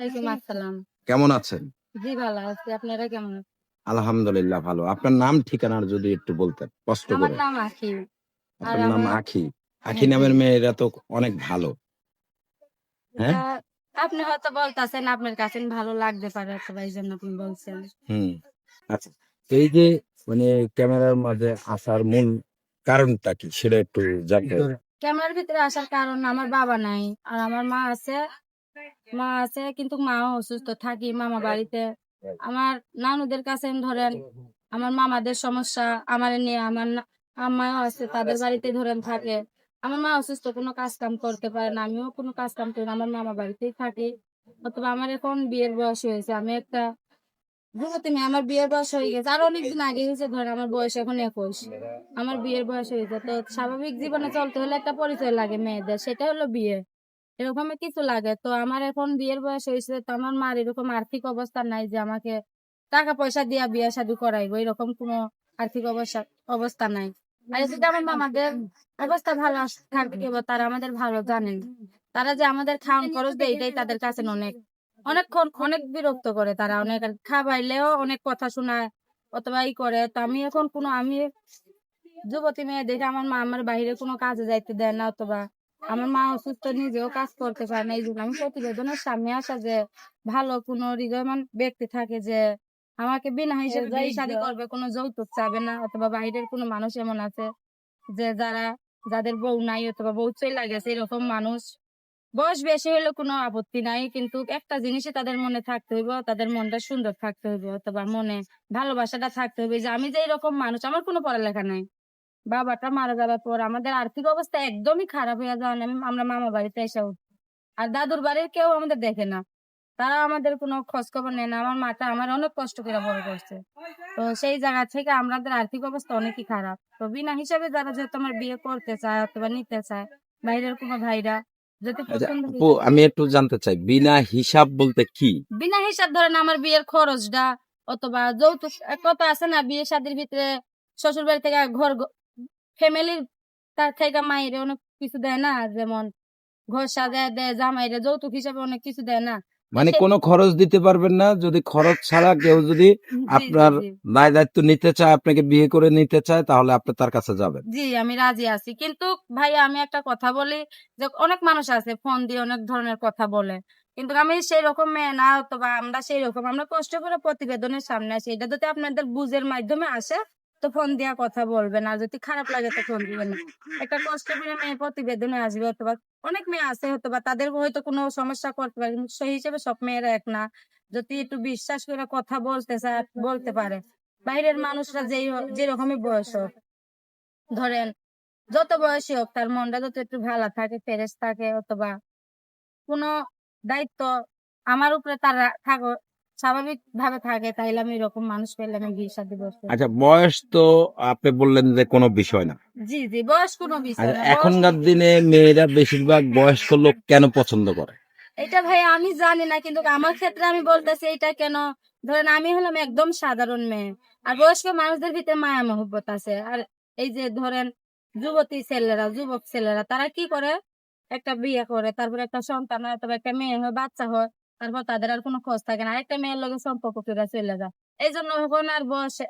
ওয়ালাইকুম আসসালাম। কেমন আছেন? জি ভালো আছি। আপনারা কেমন আছেন? আলহামদুলিল্লাহ ভালো। আপনার নাম ঠিকানার যদি একটু বলতেন কষ্ট আমার করে। নাম আখি। আপনার নাম আমার- আখি। আখি হ্যাঁ, নামের মেয়েরা তো অনেক ভালো। হ্যাঁ? আপনি হয়তো বলতেছেন আপনার কাছে ভালো লাগতে পারে অথবা এই জন্য আপনি বলছেন। হুম। আচ্ছা এই যে মানে ক্যামেরার মাঝে আসার মূল কারণটা কি? সেটা একটু জানতে ক্যামেরার ভিতরে আসার কারণ আমার বাবা নাই আর আমার মা আছে মা আছে কিন্তু মাও অসুস্থ থাকি মামা বাড়িতে। আমার নানুদের কাছে ধরেন আমার মামাদের সমস্যা আমার নিয়ে আমার আম্মাও আছে তাদের বাড়িতে ধরেন থাকে। আমার মা অসুস্থ কোনো কাজ কাম করতে পারে না আমিও কোনো কাজ কাম করি না আমার মামা বাড়িতেই থাকি। অথবা আমার এখন বিয়ের বয়স হয়েছে আমি একটা মেয়ে আমার বিয়ের বয়স হয়ে গেছে আর অনেকদিন আগে হয়েছে ধরেন আমার বয়স এখন একুশ। আমার বিয়ের বয়স হয়েছে তো স্বাভাবিক জীবনে চলতে হলে একটা পরিচয় লাগে মেয়েদের সেটা হলো বিয়ে। এরকম কিছু লাগে। তো আমার এখন বিয়ের বয়স হয়েছে তো আমার মার এরকম আর্থিক অবস্থা নাই যে আমাকে টাকা পয়সা দিয়া বিয়ে শাদী করাইবো এরকম কোনো আর্থিক অবস্থা অবস্থা নাই। আর যদি আমার মামাদের অবস্থা ভালো থাকবে তারা আমাদের ভালো জানেন। তারা যে আমাদের খাওয়ান খরচ দেয় এটাই তাদের কাছে অনেক। অনেকক্ষণ অনেক বিরক্ত করে তারা অনেক খাবাইলেও অনেক কথা শোনায় অথবা ই করে। তো আমি এখন কোনো আমি যুবতী মেয়ে দেখে আমার মা আমার বাইরে কোনো কাজে যাইতে দেয় না অথবা আমার মা অসুস্থ নিজেও কাজ করতে পারে না। এই জন্য আমি প্রতিবেদনের সামনে আসা যে ভালো কোনো হৃদয়মান ব্যক্তি থাকে যে আমাকে বিনা হিসেবে বিয়ে করবে কোনো যৌতুক চাবে না অথবা বাইরের কোনো মানুষ এমন আছে যে যারা যাদের বউ নাই অথবা বউ চলে গেছে এরকম মানুষ। বয়স বেশি হলে কোনো আপত্তি নাই কিন্তু একটা জিনিসই তাদের মনে থাকতে হইব তাদের মনটা সুন্দর থাকতে হইব অথবা মনে ভালোবাসাটা থাকতে হবে যে আমি যে এরকম মানুষ আমার কোনো পড়ালেখা নাই। বাবাটা মারা যাওয়ার পর আমাদের আর্থিক অবস্থা একদমই খারাপ হয়ে যাওয়ার আমি- আমরা মামা বাড়িতে এসে উঠি। আর দাদুর বাড়ির কেউ আমাদের দেখে না। তারা আমাদের কোনো খোঁজ খবর নেয় না। আমার মাটা আমার অনেক কষ্ট করে বড় করছে। তো সেই জায়গা থেকে আমাদের আর্থিক অবস্থা অনেকই খারাপ। তো বিনা হিসাবে যারা যেহেতু আমার বিয়ে করতে চায় অথবা নিতে চায় বাইরের কোনো ভাইরা যদি আচ্ছা আমি একটু জানতে চাই বিনা হিসাব বলতে কি? বিনা হিসাব ধরেন আমার বিয়ের খরচটা অথবা যৌতুক কথা আছে না বিয়ে শাদির ভিতরে শ্বশুর বাড়ি থেকে ঘর ফ্যামিলির তার থেকে মায়ের অনেক কিছু দেয় না যেমন ঘর সাজায় দেয় জামাইরে যৌতুক হিসাবে অনেক কিছু দেয় না। মানে কোনো খরচ দিতে পারবেন না যদি খরচ ছাড়া কেউ যদি আপনার। দায় দায়িত্ব নিতে চায় আপনাকে বিয়ে করে নিতে চায় তাহলে আপনি তার কাছে যাবেন। জি আমি রাজি আছি। কিন্তু ভাই আমি একটা কথা বলি যে অনেক মানুষ আছে ফোন দিয়ে অনেক ধরনের কথা বলে কিন্তু আমি সেই রকম মেয়ে না অথবা আমরা সেই রকম আমরা কষ্ট করে প্রতিবেদনের সামনে আসি এটা যদি আপনাদের বুঝের মাধ্যমে আসে তো ফোন দিয়া কথা বলবেন আর যদি খারাপ লাগে তো ফোন দিবেন না। একটা কষ্ট করে মেয়ে প্রতিবেদনে আসবে অথবা অনেক মেয়ে আছে অথবা তাদের হয়তো কোনো সমস্যা করতে পারে কিন্তু সেই হিসেবে সব মেয়েরা এক না। যদি একটু বিশ্বাস করে কথা বলতে চায় বলতে পারে। বাইরের মানুষরা যেই যেরকমই বয়স হোক। ধরেন যত বয়সী হোক তার মনটা যত একটু ভালো থাকে ফেরেস থাকে অথবা কোনো দায়িত্ব আমার উপরে তার থাকো স্বাভাবিক ভাবে থাকে তাইলে আমি এরকম মানুষ পেলে আমি আচ্ছা বয়স তো আপনি বললেন যে কোনো বিষয় না। জি জি বয়স কোনো বিষয় আচ্ছা না এখনকার দিনে মেয়েরা বেশিরভাগ বয়স্ক লোক কেন পছন্দ করে? এটা ভাই আমি জানি না কিন্তু আমার ক্ষেত্রে আমি বলতেছি এটা কেন? ধরেন আমি হলাম একদম সাধারণ মেয়ে আর বয়স্ক মানুষদের ভিতরে মায়া মহব্বত আছে। আর এই যে ধরেন যুবতী ছেলেরা যুবক ছেলেরা তারা কি করে? একটা বিয়ে করে তারপরে একটা সন্তান হয় অথবা একটা মেয়ে হয় বাচ্চা হয় তারপর তাদের আর কোনো খোঁজ থাকে না। আরেকটা মেয়ের লগে সম্পর্ক করে চলে যায় এই জন্য এখন আর বয়সে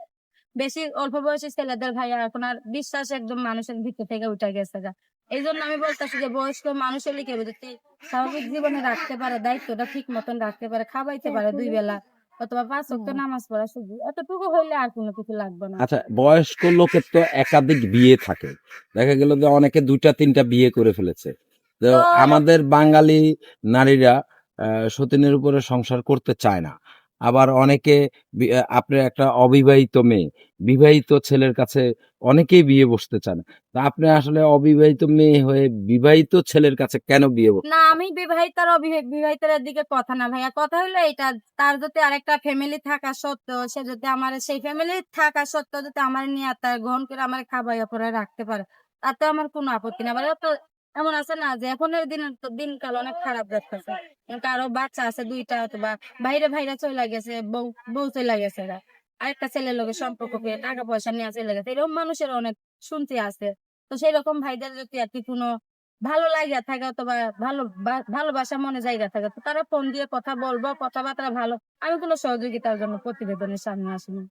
বেশি অল্প বয়সী ছেলেদের ভাইয়া এখন আর বিশ্বাস একদম মানুষের ভিতর থেকে উঠে গেছে গা। এই জন্য আমি বলতেছি যে বয়স্ক মানুষের লিখে যদি স্বাভাবিক জীবনে রাখতে পারে দায়িত্বটা ঠিক মতন রাখতে পারে খাওয়াইতে পারে দুই বেলা অথবা পাঁচ ওয়াক্ত নামাজ পড়া শুধু। এতটুকু হইলে আর কোনো কিছু লাগবে না। আচ্ছা বয়স্ক লোকের তো একাধিক বিয়ে থাকে। দেখা গেল যে অনেকে দুইটা তিনটা বিয়ে করে ফেলেছে। তো আমাদের বাঙালি নারীরা সতীনের উপরে সংসার করতে চায় না। আবার অনেকে আপনার একটা অবিবাহিত মেয়ে বিবাহিত ছেলের কাছে অনেকেই বিয়ে বসতে চান তা আপনি আসলে অবিবাহিত মেয়ে হয়ে বিবাহিত ছেলের কাছে কেন বিয়ে বস- না আমি বিবাহিত বিবাহিতার অবিবাহিতার দিকে কথা না ভাইয়া। কথা হলো এটা তার যদি আরেকটা ফ্যামিলি থাকা সত্ত্বেও সে যদি আমার সেই ফ্যামিলি থাকা সত্ত্বেও যদি আমার নিয়ে তার গ্রহণ করে আমার খাবাইয়া পরে রাখতে পারে তাতে আমার কোনো আপত্তি না। এমন আছে না যে এখনের দিন দিনকাল অনেক খারাপ যাচ্ছে। কারও বাচ্চা আছে দুইটা অথবা বাইরে ভাইরা চলে গেছে বউ বউ চলে গেছে গা। আরেকটা ছেলের লোকের সম্পর্ক করে টাকা পয়সা নিয়ে চলে গেছে এরকম মানুষের অনেক শুনতে আছে। তো সেই রকম ভাইদের যদি আর কি কোনো ভালো লাগিয়া থাকে অথবা ভালো ভালোবাসা মনে জায়গা থাকে তো তারা ফোন দিয়ে কথা বলব কথাবার্তা ভালো। আমি কোনো সহযোগিতার জন্য প্রতিবেদনের সামনে আসিনি।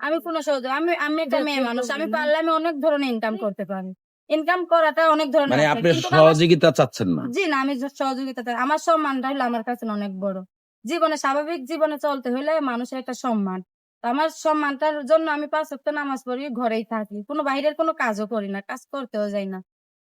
আমি কোনো সহযোগ আমি আমি একটা মেয়ে মানুষ আমি পারলে আমি অনেক ধরনের ইনকাম করতে পারি। ইনকাম করাটা অনেক ধরনের মানে আপনি সহযোগিতা চাচ্ছেন না? জি না আমি সহযোগিতা চাই। আমার সম্মানটা হলো আমার কাছে অনেক বড়। জীবনে স্বাভাবিক জীবনে চলতে হলে মানুষের একটা সম্মান। আমার সম্মানটার জন্য আমি পাঁচ ওয়াক্ত নামাজ পড়ি ঘরেই থাকি। কোনো বাইরের কোনো কাজও করি না কাজ করতেও যাই না।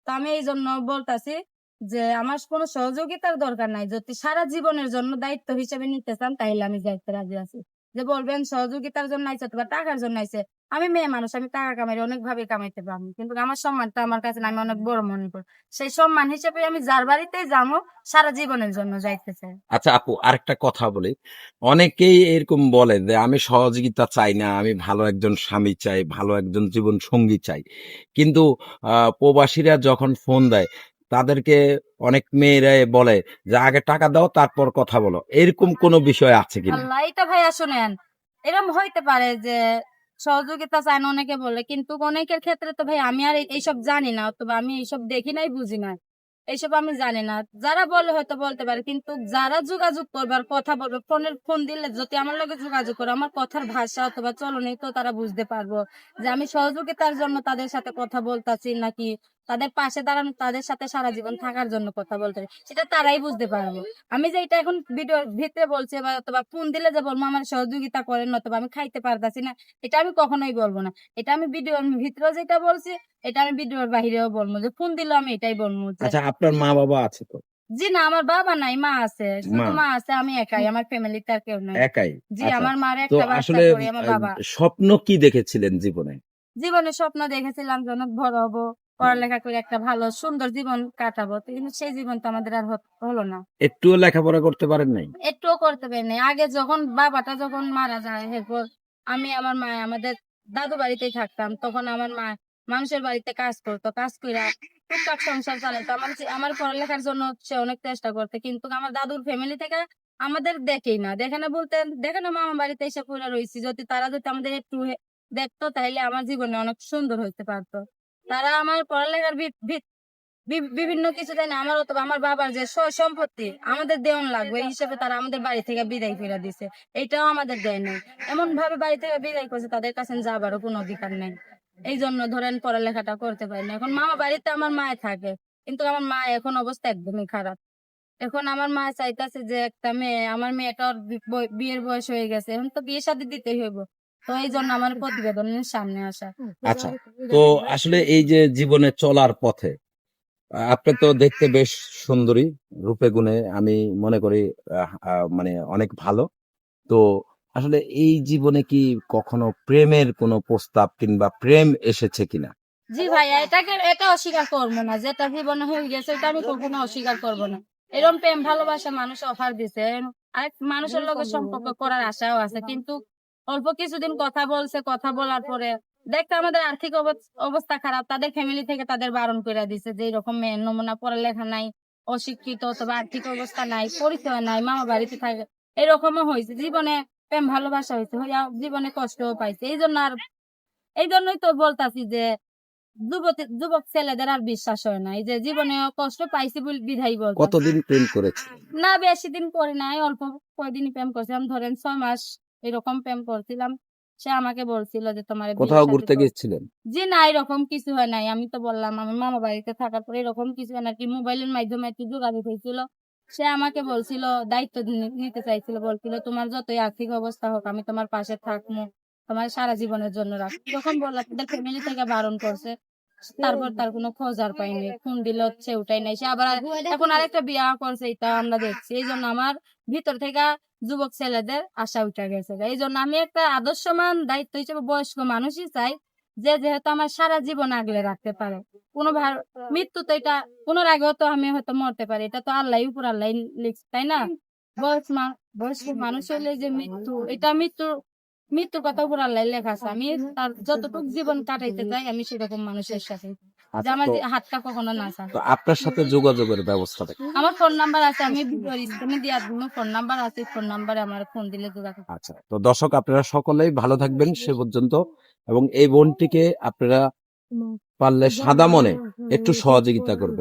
তো আমি এই জন্য বলতাছি যে আমার কোনো সহযোগিতার দরকার নাই। যদি সারা জীবনের জন্য দায়িত্ব হিসেবে নিতে চান তাহলে আমি যাইতে রাজি আছি। যে বলবেন সহযোগিতার জন্য আইছে অথবা টাকার জন্য আইছে, আমি মেয়ে মানুষ, আমি টাকা কামাই অনেক ভাবে কামাইতে পারি কিন্তু আমার সম্মানটা আমার কাছে আমি অনেক বড় মনে করি। সেই সম্মান হিসেবে আমি যার বাড়িতে যাব, সারা জীবনের জন্য যাইতে চাই। আচ্ছা আপু, আরেকটা কথা বলি। অনেকেই এরকম বলে যে, আমি সহযোগিতা চাই না, আমি ভালো একজন স্বামী চাই, ভালো একজন জীবন সঙ্গী চাই। কিন্তু প্রবাসীরা যখন ফোন দেয়, তাদেরকে অনেক মেয়েরা বলে যে, আগে টাকা দাও, তারপর কথা বলো। এরকম কোনো বিষয় আছে কিনা? আল্লাহ এটা ভাইয়া শুনেন এরকম হইতে পারে যে, সহযোগিতা চায় না অনেকে বলে, কিন্তু অনেকের ক্ষেত্রে তো ভাই আমি আর এইসব জানি না, অথবা আমি এইসব দেখি নাই, বুঝি না এইসব আমি জানি না। যারা বলে হয়তো বলতে পারে, কিন্তু যারা যোগাযোগ করবে আর কথা বলবে, ফোনের, ফোন দিলে যদি আমার লগে যোগাযোগ করে, আমার কথার ভাষা অথবা চলনে তো তারা বুঝতে পারব যে, আমি সহযোগিতার জন্য তাদের সাথে কথা বলতাছি নাকি তাদের পাশে দাঁড়ানো তাদের সাথে সারা জীবন থাকার জন্য কথা বলতে সেটা তারাই বুঝতে পারব। আমি যে এটা এখন ভিডিওর ভিতরে বলছি বা অথবা ফোন দিলে যে বলব আমার সহযোগিতা করেন অথবা আমি খাইতে পারতাছি না এটা আমি কখনোই বলব না। এটা আমি ভিডিওর ভিতরে যেটা বলছি এটা আমি ভিডিওর বাহিরেও বলব। যে ফোন দিলেও আমি এটাই বলব আচ্ছা আপনার মা বাবা আছে তো? জি না আমার বাবা নাই মা আছে। শুধু মা। আছে আমি একাই আমার ফ্যামিলিতে আর কেউ নাই। একাই? জি আচ্ছা, আমার মার একটা বাচ্চা করে আমার বাবা। স্বপ্ন কি দেখেছিলেন জীবনে? জীবনে স্বপ্ন দেখেছিলাম যে অনেক বড় হব। পড়ালেখা করে একটা ভালো সুন্দর জীবন কাটাবো। কিন্তু সেই জীবন তো আমাদের আর হলো না। একটুও লেখাপড়া করতে পারেন নাই? একটুও করতে পারিনি আগে যখন বাবাটা যখন মারা যায় এরপর আমি আমার মা আমাদের দাদু বাড়িতেই থাকতাম তখন আমার মা মানুষের বাড়িতে কাজ করতো কাজ করে টুকটাক সংসার চালাতো। আমার আমার পড়ালেখার জন্য সে অনেক চেষ্টা করতে কিন্তু আমার দাদুর ফ্যামিলি থেকে আমাদের দেখেই না। দেখে না বলতে দেখে না মামা বাড়িতে এসে পড়ে রয়েছি। যদি তারা যদি আমাদের একটু দেখতো তাহলে আমার জীবনে অনেক সুন্দর হইতে পারতো। তারা আমার পড়ালেখার বিভিন্ন কিছু দেয় না আমার অথবা আমার বাবার যে সম্পত্তি আমাদের দেওয়ান লাগবে, এই হিসেবে তারা আমাদের বাড়ি থেকে বিদায় করে দিছে। এইটাও আমাদের দেয় নাই। এমন ভাবে বাড়ি থেকে বিদায় করছে, তাদের কাছে যাবারও কোনো অধিকার নেই। এই জন্য ধরেন পড়ালেখাটা করতে পারি না। এখন মামা বাড়িতে আমার মায় থাকে, কিন্তু আমার মা এখন অবস্থা একদমই খারাপ। এখন আমার মা চাইতেছে যে একটা মেয়ে, আমার মেয়েটার বিয়ের বয়স হয়ে গেছে, এখন তো বিয়ে শাদী দিতেই হইব। তো এই জন্য আমার প্রতিবেদনের সামনে আসা। আচ্ছা তো আসলে এই যে জীবনে চলার পথে আপনি তো দেখতে বেশ সুন্দরী রূপে গুণে আমি মনে করি মানে অনেক ভালো। তো আসলে এই জীবনে কি কখনো প্রেমের কোনো প্রস্তাব কিংবা প্রেম এসেছে কিনা? জি ভাইয়া এটাকে এটা অস্বীকার করব না। যেটা জীবনে হয়ে গেছে এটা আমি কখনো অস্বীকার করব না। এরকম প্রেম ভালোবাসা মানুষ অফার দিছে। আর মানুষের লগে সম্পর্ক করার আশাও আছে। কিন্তু অল্প কিছুদিন কথা বলছে কথা বলার পরে দেখতে আমাদের আর্থিক অবস্থা খারাপ। তাদের ফ্যামিলি থেকে তাদের বারণ করে দিছে যে এরকম মেয়ের নমুনা পড়ালেখা নাই অশিক্ষিত অথবা আর্থিক অবস্থা নাই পরিচয় নাই মামা বাড়িতে থাকে। এরকমও হয়েছে। জীবনে প্রেম ভালোবাসা হয়েছে। হইয়া জীবনে কষ্টও পাইছে। এই জন্য আর এই জন্যই তো বলতাছি যে যুবতী যুবক ছেলেদের আর বিশ্বাস হয় না। এই যে জীবনে কষ্ট পাইছি বলে বিধাই বল কতদিন প্রেম করেছে? না বেশি দিন করি নাই। অল্প কয়দিনই প্রেম করছিলাম। ধরেন ছয় মাস এরকম প্রেম করছিলাম। সে আমাকে বলছিল যে তোমার কোথাও ঘুরতে গিয়েছিলেন? জি না এরকম কিছু হয় নাই। আমি তো বললাম আমি মামা বাড়িতে থাকার পরে এরকম কিছু হয় না কি মোবাইলের মাধ্যমে একটু যোগাযোগ হয়েছিল। সে আমাকে বলছিল দায়িত্ব নিতে চাইছিল বলছিল তোমার যতই আর্থিক অবস্থা হোক আমি তোমার পাশে থাকব। তোমার সারা জীবনের জন্য রাখ যখন বললাম তাদের ফ্যামিলি থেকে বারণ করছে। তারপর তার কোনো খোঁজ আর পাইনি। ফোন দিল হচ্ছে ওটাই নাই। সে আবার এখন আরেকটা বিয়া করছে এটা আমরা দেখছি। এই জন্য আমার ভিতর থেকে যুবক ছেলেদের আশা উঠে গেছে। এই জন্য আমি একটা আদর্শমান, দায়িত্ব হিসেবে বয়স্ক মানুষই চাই যে যেহেতু আমার সারা জীবন আগলে রাখতে পারে। কোনো মৃত্যু তো এটা কোনোর আগেও তো আমি হয়তো মরতে পারি। এটা তো আল্লাহ উপর আল্লাহ লিখছে, তাই না? বয়স বয়স্ক মানুষ হলে যে মৃত্যু, এটা মৃত্যু, মৃত্যুর কথা উপর আল্লাহ লেখা আছে। আমি তার যতটুকু জীবন কাটাইতে চাই আমি সেরকম মানুষের সাথে। যে আমার হাতটা কখনো না চায় তো আপনার সাথে যোগাযোগের ব্যবস্থা? আমার ফোন নাম্বার আছে আমি স্ক্রিনে দিয়ে দিব ফোন নাম্বার আছে ফোন নাম্বারে আমার ফোন দিলে যোগাযোগ আচ্ছা তো দর্শক আপনারা সকলেই ভালো থাকবেন সে পর্যন্ত। এবং এই বোনটিকে আপনারা পারলে সাদা মনে একটু সহযোগিতা করবেন।